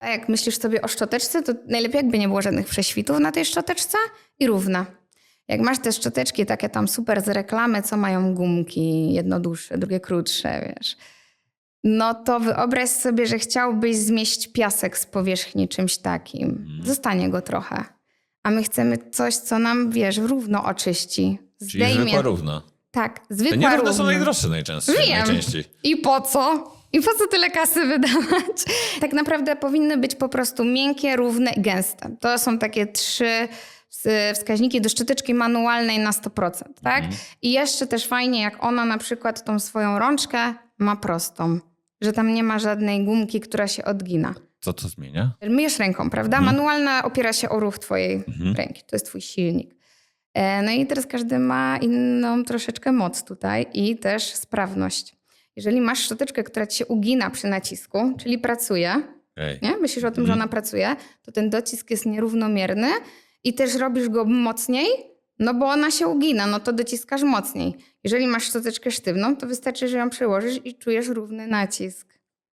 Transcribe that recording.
A jak myślisz sobie o szczoteczce, to najlepiej jakby nie było żadnych prześwitów na tej szczoteczce i równa. Jak masz te szczoteczki takie tam super z reklamy, co mają gumki, jedno dłuższe, drugie krótsze, wiesz. No to wyobraź sobie, że chciałbyś zmieść piasek z powierzchni czymś takim. Zostanie go trochę. A my chcemy coś, co nam, wiesz, równo oczyści. Czyli Zdejmie. zwykła równa. Tak, Te zwykła nierówne są równa. najdroższe najczęściej. Wiem. najczęściej. I po co? I po co tyle kasy wydawać? Tak naprawdę powinny być po prostu miękkie, równe i gęste. To są takie trzy s- wskaźniki do szczoteczki manualnej na 100%, tak? I jeszcze też fajnie, jak ona na przykład tą swoją rączkę ma prostą, że tam nie ma żadnej gumki, która się odgina. Co to zmienia? Myjesz ręką, prawda? Manualna opiera się o ruch twojej ręki. To jest twój silnik. E, No i teraz każdy ma inną troszeczkę moc tutaj i też sprawność. Jeżeli masz szczoteczkę, która ci się ugina przy nacisku, czyli pracuje, nie? myślisz o tym, że ona pracuje, to ten docisk jest nierównomierny i też robisz go mocniej, no bo ona się ugina, no to dociskasz mocniej. Jeżeli masz szczoteczkę sztywną, to wystarczy, że ją przełożysz i czujesz równy nacisk.